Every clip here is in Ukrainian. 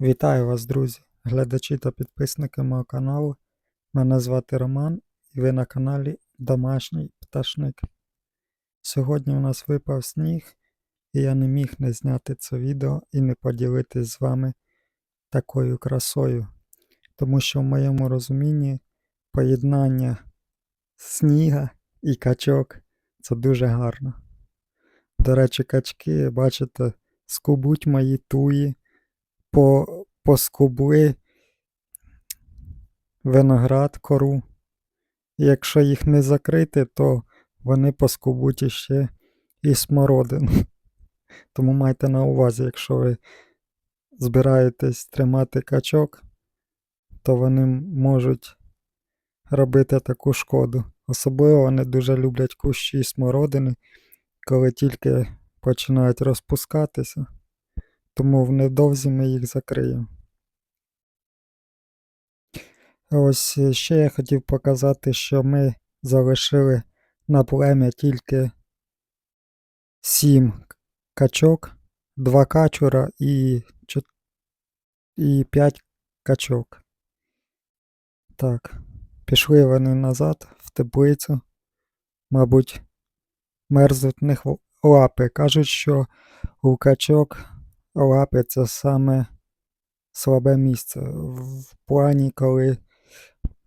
Вітаю вас, друзі, глядачі та підписники мого каналу. Мене звати Роман і ви на каналі Домашній Пташник. Сьогодні у нас випав сніг, і я не міг не зняти це відео і не поділитись з вами такою красою. Тому що в моєму розумінні поєднання сніга і качок це дуже гарно. До речі, качки, бачите, скубуть мої туї по, поскубли виноград, кору. Якщо їх не закрити, то вони поскубуть іще і смородину. Тому майте на увазі, якщо ви збираєтесь тримати качок, то вони можуть робити таку шкоду. Особливо вони дуже люблять кущі і смородини, коли тільки починають розпускатися тому невдовзі ми їх закриємо. Ось е, ще я хотів показати, що ми залишили на плем'я тільки 7 качок, 2 качура і, і 5 качок. Так, пішли вони назад в теплицю. Мабуть, мерзнуть в них лапи. Кажуть, що у качок лапи це саме слабе місце в плані, коли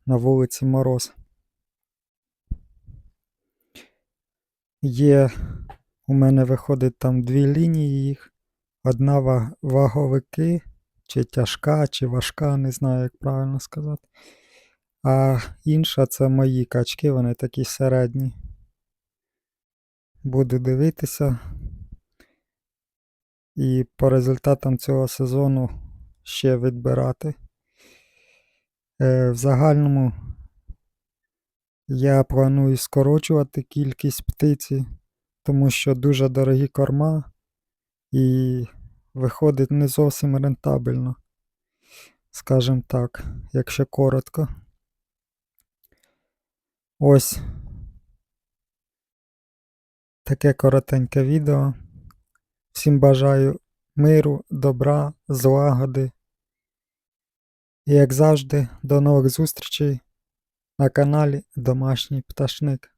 на вулиці мороз. Є, у мене виходить там дві лінії їх. Одна ваговики, чи тяжка, чи важка, не знаю, як правильно сказати. А інша це мої качки, вони такі середні. Буду дивитися. І по результатам цього сезону ще відбирати. Е, в загальному я планую скорочувати кількість птиці, тому що дуже дорогі корма і виходить не зовсім рентабельно, скажімо так, якщо коротко. Ось таке коротеньке відео. Всім бажаю миру, добра, злагоди. І як завжди, до нових зустрічей на каналі Домашній Пташник.